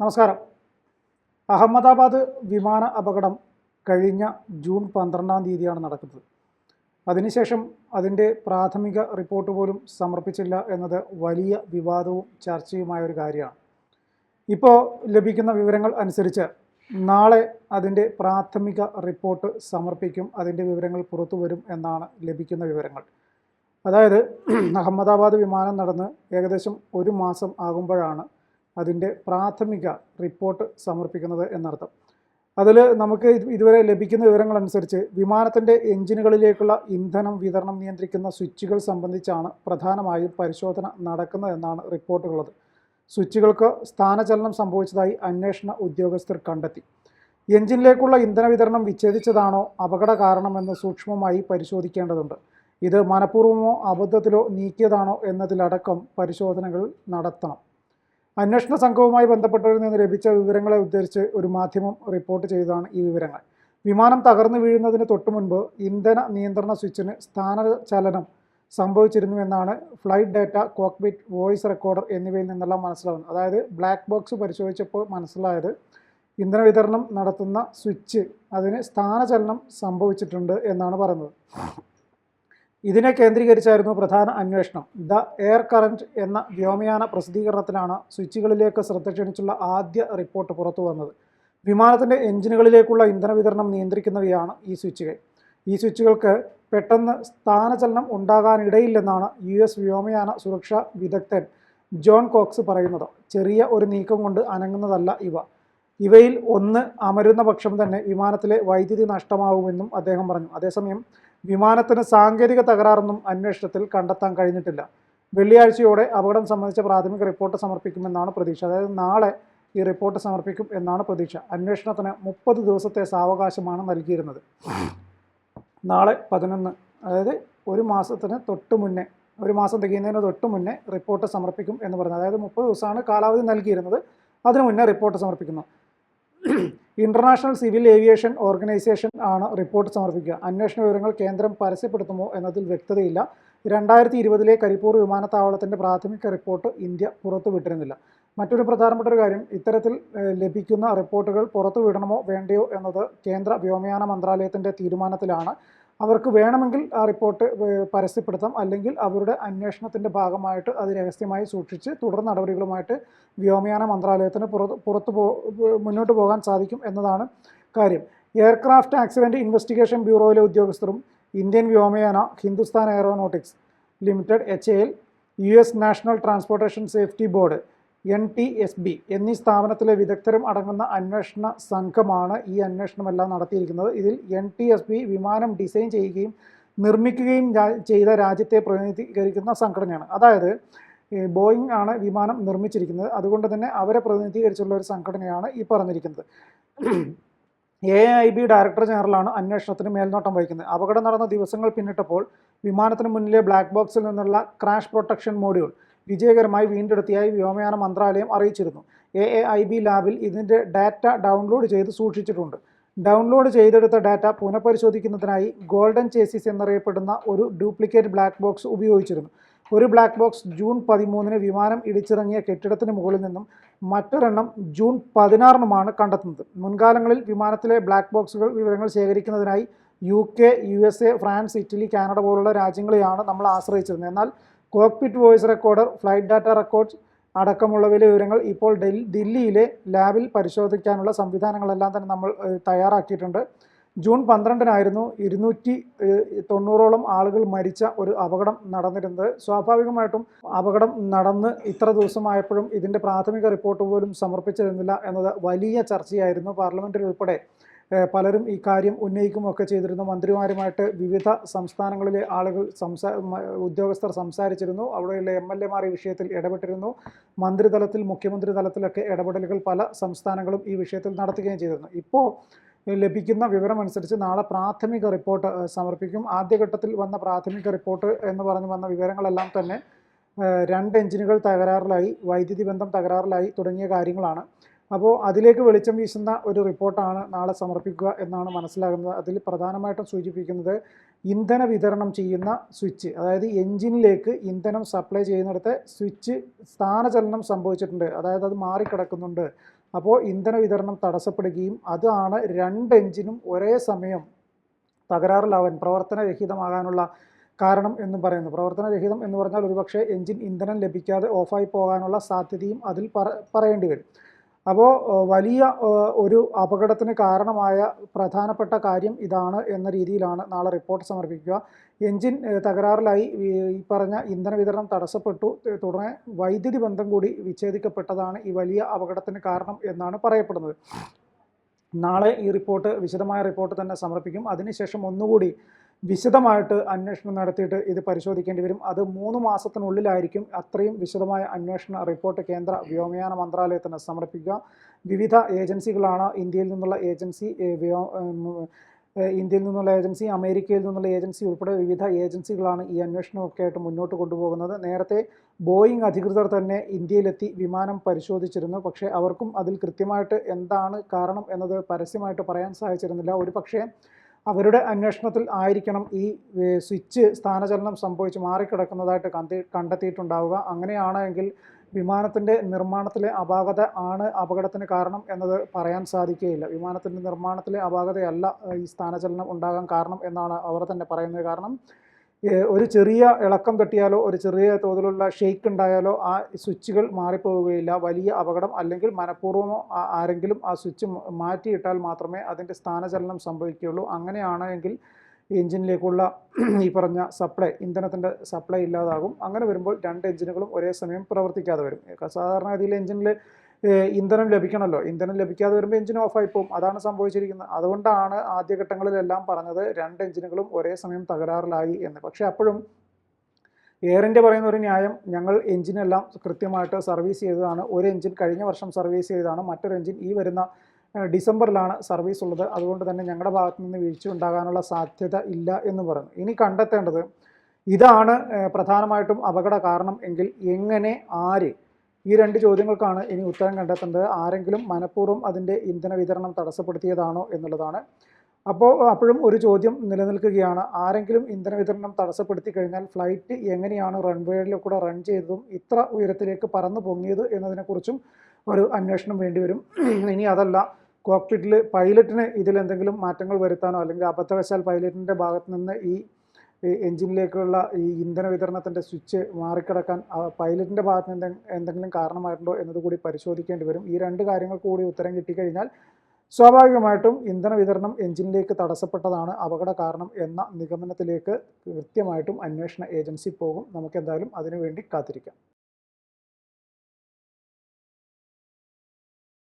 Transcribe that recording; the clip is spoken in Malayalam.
നമസ്കാരം. അഹമ്മദാബാദ് വിമാന അപകടം കഴിഞ്ഞ ജൂൺ പന്ത്രണ്ടാം തീയതിയാണ് നടക്കുന്നത്. അതിനുശേഷം അതിന്റെ പ്രാഥമിക റിപ്പോർട്ട് പോലും സമർപ്പിച്ചില്ല എന്നത് വലിയ വിവാദവും ചർച്ചയുമായ ഒരു കാര്യമാണ്. ഇപ്പോൾ ലഭിക്കുന്ന വിവരങ്ങൾ അനുസരിച്ച് നാളെ അതിന്റെ പ്രാഥമിക റിപ്പോർട്ട് സമർപ്പിക്കും അതിന്റെ വിവരങ്ങൾ പുറത്തു വരും എന്നാണ് ലഭിക്കുന്ന വിവരങ്ങൾ. അതായത് അഹമ്മദാബാദ് വിമാനം നടന്ന് ഏകദേശം ഒരു മാസം ആകുമ്പോഴാണ് അതിന്റെ പ്രാഥമിക റിപ്പോർട്ട് സമർപ്പിക്കുന്നത് എന്നർത്ഥം. അതിൽ നമുക്ക് ഇതുവരെ ലഭിക്കുന്ന വിവരങ്ങൾ അനുസരിച്ച് വിമാനത്തിന്റെ എഞ്ചിനുകളിലേക്കുള്ള ഇന്ധനം വിതരണം നിയന്ത്രിക്കുന്ന സ്വിച്ചുകൾ സംബന്ധിച്ചാണ് പ്രധാനമായും പരിശോധന നടക്കുന്നതെന്നാണ് റിപ്പോർട്ടുള്ളത് സ്വിച്ചുകൾക്ക് സ്ഥാനചലനം സംഭവിച്ചതായി അന്വേഷണ ഉദ്യോഗസ്ഥർ കണ്ടെത്തി. എഞ്ചിനിലേക്കുള്ള ഇന്ധന വിതരണം വിച്ഛേദിച്ചതാണോ അപകട കാരണമെന്ന് സൂക്ഷ്മമായി പരിശോധിക്കേണ്ടതുണ്ട്. ഇത് മനഃപൂർവമോ അബദ്ധത്തിലോ നീക്കിയതാണോ എന്നതിലടക്കം പരിശോധനകൾ നടത്തണം. അന്വേഷണ സംഘവുമായി ബന്ധപ്പെട്ടവരിൽ നിന്ന് ലഭിച്ച വിവരങ്ങളെ ഉദ്ധരിച്ച് ഒരു മാധ്യമം റിപ്പോർട്ട് ചെയ്തതാണ് ഈ വിവരങ്ങൾ. വിമാനം തകർന്നു വീഴുന്നതിന് തൊട്ടു മുൻപ് ഇന്ധന നിയന്ത്രണ സ്വിച്ചിന് സ്ഥാനചലനം സംഭവിച്ചിരുന്നു എന്നാണ് flight data cockpit voice recorder എന്നിവയിൽ നിന്നെല്ലാം മനസ്സിലാവുന്നത്. അതായത് ബ്ലാക്ക് ബോക്സ് പരിശോധിച്ചപ്പോൾ മനസ്സിലായത് ഇന്ധന വിതരണം നടത്തുന്ന സ്വിച്ച് അതിന് സ്ഥാനചലനം സംഭവിച്ചിട്ടുണ്ട് എന്നാണ് പറയുന്നത്. ഇതിനെ കേന്ദ്രീകരിച്ചായിരുന്നു പ്രധാന അന്വേഷണം. ദ എയർ കറന്റ് എന്ന വ്യോമയാന പ്രസിദ്ധീകരണത്തിലാണ് സ്വിച്ചുകളിലേക്ക് ശ്രദ്ധ ക്ഷണിച്ചുള്ള ആദ്യ റിപ്പോർട്ട് പുറത്തു വന്നത്. വിമാനത്തിന്റെ എഞ്ചിനുകളിലേക്കുള്ള ഇന്ധന വിതരണം നിയന്ത്രിക്കുന്നവയാണ് ഈ സ്വിച്ചുകൾ. ഈ സ്വിച്ചുകൾക്ക് പെട്ടെന്ന് സ്ഥാനചലനം ഉണ്ടാകാനിടയില്ലെന്നാണ് യു എസ് വ്യോമയാന സുരക്ഷാ വിദഗ്ധൻ ജോൺ കോക്സ് പറയുന്നത്. ചെറിയ ഒരു നീക്കം കൊണ്ട് അനങ്ങുന്നതല്ല ഇവ. ഇവയിൽ ഒന്ന് അമരുന്ന പക്ഷം തന്നെ വിമാനത്തിലെ വൈദ്യുതി നഷ്ടമാവുമെന്നും അദ്ദേഹം പറഞ്ഞു. അതേസമയം വിമാനത്തിന് സാങ്കേതിക തകരാറൊന്നും അന്വേഷണത്തിൽ കണ്ടെത്താൻ കഴിഞ്ഞിട്ടില്ല. വെള്ളിയാഴ്ചയോടെ അപകടം സംബന്ധിച്ച പ്രാഥമിക റിപ്പോർട്ട് സമർപ്പിക്കുമെന്നാണ് പ്രതീക്ഷ. അതായത് നാളെ ഈ റിപ്പോർട്ട് സമർപ്പിക്കും എന്നാണ് പ്രതീക്ഷ. അന്വേഷണത്തിന് മുപ്പത് ദിവസത്തെ സാവകാശമാണ് നൽകിയിരുന്നത്. നാളെ പതിനൊന്ന് അതായത് ഒരു മാസത്തിന് തൊട്ട് മുന്നേ ഒരു മാസം തികയുന്നതിന് തൊട്ട് മുന്നേ റിപ്പോർട്ട് സമർപ്പിക്കും എന്ന് പറഞ്ഞത് അതായത് മുപ്പത് ദിവസമാണ് കാലാവധി നൽകിയിരുന്നത്. അതിനു മുന്നേ റിപ്പോർട്ട് സമർപ്പിക്കുന്നു. ഇന്റർനാഷണൽ സിവിൽ ഏവിയേഷൻ ഓർഗനൈസേഷൻ ആണ് റിപ്പോർട്ട് സമർപ്പിക്കുക. അന്വേഷണ വിവരങ്ങൾ കേന്ദ്രം പരസ്യപ്പെടുത്തുമോ എന്നതിൽ വ്യക്തതയില്ല. രണ്ടായിരത്തി ഇരുപതിലെ കരിപ്പൂർ വിമാനത്താവളത്തിന്റെ പ്രാഥമിക റിപ്പോർട്ട് ഇന്ത്യ പുറത്തുവിട്ടിരുന്നില്ല മറ്റൊരു പ്രധാനപ്പെട്ട ഒരു കാര്യം ഇത്തരത്തിൽ ലഭിക്കുന്ന റിപ്പോർട്ടുകൾ പുറത്തുവിടണമോ വേണ്ടയോ എന്നത് കേന്ദ്ര വ്യോമയാന മന്ത്രാലയത്തിന്റെ തീരുമാനത്തിലാണ്. അവർക്ക് വേണമെങ്കിൽ ആ റിപ്പോർട്ട് പരസ്യപ്പെടുത്താം. അല്ലെങ്കിൽ അവരുടെ അന്വേഷണത്തിന്റെ ഭാഗമായിട്ട് അത് രഹസ്യമായി സൂക്ഷിച്ച് തുടർ നടപടികളുമായിട്ട് വ്യോമയാന മന്ത്രാലയത്തിന് പുറത്ത് പുറത്തു പോ മുന്നോട്ട് പോകാൻ സാധിക്കും എന്നതാണ് കാര്യം. എയർക്രാഫ്റ്റ് ആക്സിഡന്റ് ഇൻവെസ്റ്റിഗേഷൻ ബ്യൂറോയിലെ ഉദ്യോഗസ്ഥരും ഇന്ത്യൻ വ്യോമയാന Hindustan aeronautics limited H L U S national transportation safety board N T S B എന്നീ സ്ഥാപനത്തിലെ വിദഗ്ധരും അടങ്ങുന്ന അന്വേഷണ സംഘമാണ് ഈ അന്വേഷണമെല്ലാം നടത്തിയിരിക്കുന്നത്. ഇതിൽ എൻ ടി എസ് ബി വിമാനം ഡിസൈൻ ചെയ്യുകയും നിർമ്മിക്കുകയും ചെയ്ത രാജ്യത്തെ പ്രതിനിധീകരിക്കുന്ന സംഘടനയാണ്. അതായത് ബോയിങ് ആണ് വിമാനം നിർമ്മിച്ചിരിക്കുന്നത്. അതുകൊണ്ട് തന്നെ അവരെ പ്രതിനിധീകരിച്ചുള്ള ഒരു സംഘടനയാണ് ഈ പറഞ്ഞിരിക്കുന്നത്. എ ഐ ബി ഡയറക്ടർ ജനറലാണ് അന്വേഷണത്തിന് മേൽനോട്ടം വഹിക്കുന്നത്. അപകടം നടന്ന ദിവസങ്ങൾ പിന്നിട്ടപ്പോൾ വിമാനത്തിന് മുന്നിലെ ബ്ലാക്ക് ബോക്സിൽ നിന്നുള്ള ക്രാഷ് പ്രൊട്ടക്ഷൻ മോഡ്യൂൾ വിജയകരമായി വീണ്ടെടുത്തിയായി വ്യോമയാന മന്ത്രാലയം അറിയിച്ചിരുന്നു. എ എ ഐ ബി ലാബിൽ ഇതിന്റെ ഡാറ്റ ഡൗൺലോഡ് ചെയ്ത് സൂക്ഷിച്ചിട്ടുണ്ട്. ഡൗൺലോഡ് ചെയ്തെടുത്ത ഡാറ്റ പുനഃപരിശോധിക്കുന്നതിനായി ഗോൾഡൻ ചേസിസ് എന്നറിയപ്പെടുന്ന ഒരു ഡ്യൂപ്ലിക്കേറ്റ് ബ്ലാക്ക് ബോക്സ് ഉപയോഗിച്ചിരുന്നു. ഒരു ബ്ലാക്ക് ബോക്സ് ജൂൺ പതിമൂന്നിന് വിമാനം ഇടിച്ചിറങ്ങിയ കെട്ടിടത്തിന് മുകളിൽ നിന്നും മറ്റൊരെണ്ണം ജൂൺ പതിനാറിനുമാണ് കണ്ടെത്തുന്നത്. മുൻകാലങ്ങളിൽ വിമാനത്തിലെ ബ്ലാക്ക് ബോക്സുകൾ വിവരങ്ങൾ ശേഖരിക്കുന്നതിനായി U K U S A France Italy Canada പോലുള്ള രാജ്യങ്ങളെയാണ് നമ്മൾ ആശ്രയിച്ചിരുന്നത്. എന്നാൽ cockpit voice recorder flight data records അടക്കമുള്ളവയിലെ വിവരങ്ങൾ ഇപ്പോൾ ദില്ലിയിലെ ലാബിൽ പരിശോധിക്കാനുള്ള സംവിധാനങ്ങളെല്ലാം തന്നെ നമ്മൾ തയ്യാറാക്കിയിട്ടുണ്ട്. ജൂൺ പന്ത്രണ്ടിനായിരുന്നു ഇരുന്നൂറ്റി തൊണ്ണൂറോളം ആളുകൾ മരിച്ച ഒരു അപകടം നടന്നിരുന്നത്. സ്വാഭാവികമായിട്ടും അപകടം നടന്ന് ഇത്ര ദിവസമായപ്പോഴും ഇതിന്റെ പ്രാഥമിക റിപ്പോർട്ട് പോലും സമർപ്പിച്ചിരുന്നില്ല എന്നത് വലിയ ചർച്ചയായിരുന്നു. പാർലമെന്റിൽ ഉൾപ്പെടെ പലരും ഈ കാര്യം ഉന്നയിക്കുമൊക്കെ ചെയ്തിരുന്നു. മന്ത്രിമാരുമായിട്ട് വിവിധ സംസ്ഥാനങ്ങളിലെ ആളുകൾ സംസാ ഉദ്യോഗസ്ഥർ സംസാരിച്ചിരുന്നു. അവിടെയുള്ള എം എൽ എമാർ ഈ വിഷയത്തിൽ ഇടപെട്ടിരുന്നു. മന്ത്രിതലത്തിൽ മുഖ്യമന്ത്രി തലത്തിലൊക്കെ ഇടപെടലുകൾ പല സംസ്ഥാനങ്ങളും ഈ വിഷയത്തിൽ നടത്തുകയും ചെയ്തിരുന്നു. ഇപ്പോൾ ലഭിക്കുന്ന വിവരമനുസരിച്ച് നാളെ പ്രാഥമിക റിപ്പോർട്ട് സമർപ്പിക്കും. ആദ്യഘട്ടത്തിൽ വന്ന പ്രാഥമിക റിപ്പോർട്ട് എന്ന് പറഞ്ഞ് വന്ന വിവരങ്ങളെല്ലാം തന്നെ രണ്ട് എഞ്ചിനുകൾ തകരാറിലായി വൈദ്യുതി ബന്ധം തകരാറിലായി തുടങ്ങിയ കാര്യങ്ങളാണ്. അപ്പോൾ അതിലേക്ക് വെളിച്ചം വീശുന്ന ഒരു റിപ്പോർട്ടാണ് നാളെ സമർപ്പിക്കുക എന്നാണ് മനസ്സിലാകുന്നത്. അതിൽ പ്രധാനമായിട്ടും സൂചിപ്പിക്കുന്നത് ഇന്ധന വിതരണം ചെയ്യുന്ന സ്വിച്ച് അതായത് എഞ്ചിനിലേക്ക് ഇന്ധനം സപ്ലൈ ചെയ്യുന്നിടത്തെ സ്വിച്ച് സ്ഥാനചലനം സംഭവിച്ചിട്ടുണ്ട്. അതായത് അത് മാറിക്കിടക്കുന്നുണ്ട്. അപ്പോൾ ഇന്ധന വിതരണം തടസ്സപ്പെടുകയും അതാണ് രണ്ട് എഞ്ചിനും ഒരേ സമയം തകരാറിലാവാൻ പ്രവർത്തനരഹിതമാകാനുള്ള കാരണം എന്നും പറയുന്നു. പ്രവർത്തനരഹിതം എന്ന് പറഞ്ഞാൽ ഒരുപക്ഷെ എഞ്ചിൻ ഇന്ധനം ലഭിക്കാതെ ഓഫായി പോകാനുള്ള സാധ്യതയും അതിൽ പറ പറയേണ്ടി വരും. അപ്പോൾ വലിയ ഒരു അപകടത്തിന് കാരണമായ പ്രധാനപ്പെട്ട കാര്യം ഇതാണ് എന്ന രീതിയിലാണ് നാളെ റിപ്പോർട്ട് സമർപ്പിക്കുക. എൻജിൻ തകരാറിലായി ഈ പറഞ്ഞ ഇന്ധന വിതരണം തടസ്സപ്പെട്ടു. തുടർന്ന് വൈദ്യുതി ബന്ധം കൂടി വിച്ഛേദിക്കപ്പെട്ടതാണ് ഈ വലിയ അപകടത്തിന് കാരണം എന്നാണ് പറയപ്പെടുന്നത്. നാളെ ഈ റിപ്പോർട്ട് വിശദമായ റിപ്പോർട്ട് തന്നെ സമർപ്പിക്കും. അതിനുശേഷം ഒന്നുകൂടി വിശദമായിട്ട് അന്വേഷണം നടത്തിയിട്ട് ഇത് പരിശോധിക്കേണ്ടി വരും. അത് മൂന്ന് മാസത്തിനുള്ളിലായിരിക്കും അത്രയും വിശദമായ അന്വേഷണ റിപ്പോർട്ട് കേന്ദ്ര വ്യോമയാന മന്ത്രാലയത്തിന് സമർപ്പിക്കുക. വിവിധ ഏജൻസികളാണ് ഇന്ത്യയിൽ നിന്നുള്ള ഏജൻസി വ്യോ ഇന്ത്യയിൽ നിന്നുള്ള ഏജൻസി അമേരിക്കയിൽ നിന്നുള്ള ഏജൻസി ഉൾപ്പെടെ വിവിധ ഏജൻസികളാണ് ഈ അന്വേഷണമൊക്കെ ആയിട്ട് മുന്നോട്ട് കൊണ്ടുപോകുന്നത്. നേരത്തെ ബോയിങ് അധികൃതർ തന്നെ ഇന്ത്യയിലെത്തി വിമാനം പരിശോധിച്ചിരുന്നു. പക്ഷേ അവർക്കും അതിൽ കൃത്യമായിട്ട് എന്താണ് കാരണം എന്നത് പരസ്യമായിട്ട് പറയാൻ സാധിച്ചിരുന്നില്ല. ഒരു പക്ഷേ അവരുടെ അന്വേഷണത്തിൽ ആയിരിക്കണം ഈ സ്വിച്ച് സ്ഥാനചലനം സംഭവിച്ച് മാറിക്കിടക്കുന്നതായിട്ട് കണ്ടി കണ്ടെത്തിയിട്ടുണ്ടാവുക. അങ്ങനെയാണെങ്കിൽ വിമാനത്തിന്റെ നിർമ്മാണത്തിലെ അപാകത ആണ് അപകടത്തിന് കാരണം എന്നത് പറയാൻ സാധിക്കുകയില്ല. വിമാനത്തിന്റെ നിർമ്മാണത്തിലെ അപാകതയല്ല ഈ സ്ഥാനചലനം ഉണ്ടാകാൻ കാരണം എന്നാണ് അവർ തന്നെ പറയുന്നത്. കാരണം ഒരു ചെറിയ ഇളക്കം തട്ടിയാലോ ഒരു ചെറിയ തോതിലുള്ള ഷെയ്ക്ക് ഉണ്ടായാലോ ആ സ്വിച്ചുകൾ മാറിപ്പോവുകയില്ല. വലിയ അപകടം അല്ലെങ്കിൽ മനഃപൂർവമോ ആരെങ്കിലും ആ സ്വിച്ച് മാറ്റിയിട്ടാൽ മാത്രമേ അതിന്റെ സ്ഥാനചലനം സംഭവിക്കുകയുള്ളൂ. അങ്ങനെയാണെങ്കിൽ എഞ്ചിനിലേക്കുള്ള ഈ പറഞ്ഞ സപ്ലൈ ഇന്ധനത്തിന്റെ സപ്ലൈ ഇല്ലാതാകും. അങ്ങനെ വരുമ്പോൾ രണ്ട് എഞ്ചിനുകളും ഒരേ സമയം പ്രവർത്തിക്കാതെ വരും. സാധാരണ ഗതിയിൽ എഞ്ചിനിൽ ഇന്ധനം ലഭിക്കണമല്ലോ. ഇന്ധനം ലഭിക്കാതെ വരുമ്പോൾ എഞ്ചിൻ ഓഫായി പോകും. അതാണ് സംഭവിച്ചിരിക്കുന്നത്. അതുകൊണ്ടാണ് ആദ്യഘട്ടങ്ങളിലെല്ലാം പറഞ്ഞത് രണ്ട് എഞ്ചിനുകളും ഒരേ സമയം തകരാറിലായി എന്ന്. പക്ഷേ അപ്പോഴും എയർ ഇന്ത്യ പറയുന്ന ഒരു ന്യായം ഞങ്ങൾ എഞ്ചിനെല്ലാം കൃത്യമായിട്ട് സർവീസ് ചെയ്തതാണ്. ഒരു എഞ്ചിൻ കഴിഞ്ഞ വർഷം സർവീസ് ചെയ്തതാണ്. മറ്റൊരു എഞ്ചിൻ ഈ വരുന്ന ഡിസംബറിലാണ് സർവീസ് ഉള്ളത്. അതുകൊണ്ട് തന്നെ ഞങ്ങളുടെ ഭാഗത്തു നിന്ന് വീഴ്ച ഉണ്ടാകാനുള്ള സാധ്യത ഇല്ല എന്ന് പറഞ്ഞു ഇനി കണ്ടെത്തേണ്ടത് ഇതാണ് പ്രധാനമായിട്ടും അപകട കാരണം എങ്കിൽ എങ്ങനെ ആര് ഈ രണ്ട് ചോദ്യങ്ങൾക്കാണ് ഇനി ഉത്തരം കണ്ടെത്തേണ്ടത്. ആരെങ്കിലും മനഃപൂർവം അതിന്റെ ഇന്ധന വിതരണം തടസ്സപ്പെടുത്തിയതാണോ എന്നുള്ളതാണ്. അപ്പോൾ അപ്പോഴും ഒരു ചോദ്യം നിലനിൽക്കുകയാണ്. ആരെങ്കിലും ഇന്ധന വിതരണം തടസ്സപ്പെടുത്തി കഴിഞ്ഞാൽ ഫ്ലൈറ്റ് എങ്ങനെയാണ് റൺവേയിൽ കൂടെ റൺ ചെയ്തതും ഇത്ര ഉയരത്തിലേക്ക് പറന്നു പൊങ്ങിയത് എന്നതിനെക്കുറിച്ചും ഒരു അന്വേഷണം വേണ്ടിവരും ഇനി അതല്ല കോക്പിറ്റിൽ പൈലറ്റിന് ഇതിലെന്തെങ്കിലും മാറ്റങ്ങൾ വരുത്താനോ അല്ലെങ്കിൽ അബദ്ധവശാൽ പൈലറ്റിന്റെ ഭാഗത്ത് നിന്ന് ഈ ഈ എഞ്ചിനിലേക്കുള്ള ഈ ഇന്ധന വിതരണത്തിന്റെ സ്വിച്ച് മാറിക്കിടക്കാൻ പൈലറ്റിന്റെ ഭാഗത്ത് നിന്ന് എന്തെങ്കിലും കാരണമായിട്ടുണ്ടോ എന്നതുകൂടി പരിശോധിക്കേണ്ടി വരും. ഈ രണ്ട് കാര്യങ്ങൾ കൂടി ഉത്തരം കിട്ടിക്കഴിഞ്ഞാൽ സ്വാഭാവികമായിട്ടും ഇന്ധന വിതരണം എഞ്ചിനിലേക്ക് തടസ്സപ്പെട്ടതാണ് അപകട കാരണം എന്ന നിഗമനത്തിലേക്ക് കൃത്യമായിട്ടും അന്വേഷണ ഏജൻസി പോകും. നമുക്ക് എന്തായാലും അതിനുവേണ്ടി കാത്തിരിക്കാം.